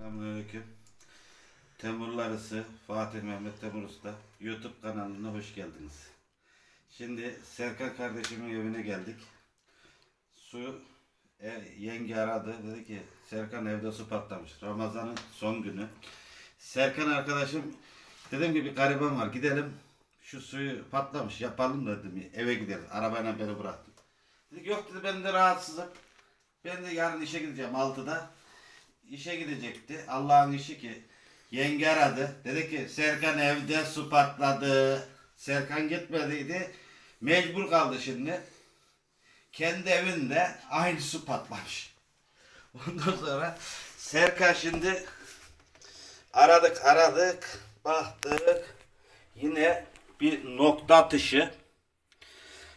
Selamünaleyküm. Temurlarısı Fatih Mehmet Temur Usta YouTube kanalına hoş geldiniz. Şimdi Serkan kardeşimin evine geldik. Su e, yenge aradı dedi ki Serkan evde su patlamış. Ramazan'ın son günü. Serkan arkadaşım dedim ki bir gariban var gidelim şu suyu patlamış yapalım dedim eve gideriz. Arabayla beni bıraktı. Dedi ki yok dedi ben de rahatsızım. Ben de yarın işe gideceğim 6'da işe gidecekti. Allah'ın işi ki yenge aradı. Dedi ki Serkan evde su patladı. Serkan gitmediydi. Mecbur kaldı şimdi. Kendi evinde aynı su patlamış. Ondan sonra Serkan şimdi aradık aradık baktık yine bir nokta atışı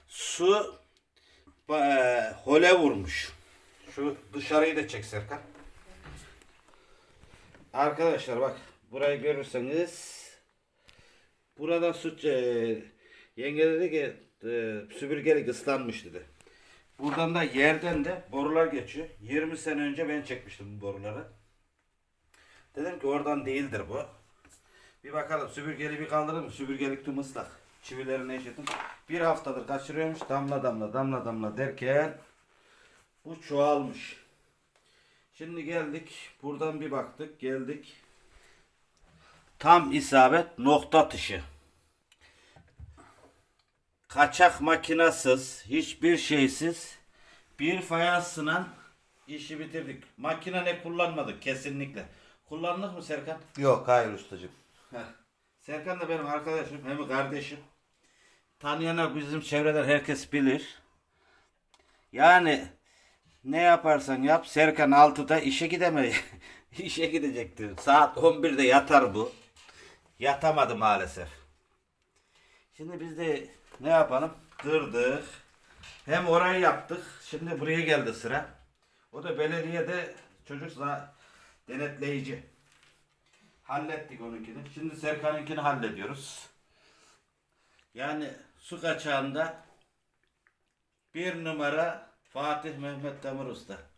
su e, hole vurmuş. Şu dışarıyı da çek Serkan. Arkadaşlar bak burayı görürseniz burada su e, yenge dedi ki e, süpürgelik ıslanmış dedi. Buradan da yerden de borular geçiyor. 20 sene önce ben çekmiştim bu boruları. Dedim ki oradan değildir bu. Bir bakalım süpürgeli bir kaldırdım. Süpürgelik tüm ıslak. Çivilerini eşittim. Bir haftadır kaçırıyormuş. Damla damla damla damla derken bu çoğalmış. Şimdi geldik. Buradan bir baktık. Geldik. Tam isabet nokta atışı. Kaçak makinasız, hiçbir şeysiz bir fayansla işi bitirdik. Makine ne kullanmadık kesinlikle. Kullandık mı Serkan? Yok hayır ustacığım. Heh. Serkan da benim arkadaşım hem kardeşim. Tanıyanlar bizim çevreden herkes bilir. Yani ne yaparsan yap Serkan 6'da işe gidemedi. işe gidecekti. Saat 11'de yatar bu. Yatamadı maalesef. Şimdi biz de ne yapalım? Kırdık. Hem orayı yaptık. Şimdi buraya geldi sıra. O da belediyede çocuk za- denetleyici. Hallettik onunkini. Şimdi Serkan'ınkini hallediyoruz. Yani su kaçağında bir numara Fatih Mehmet Demir Usta.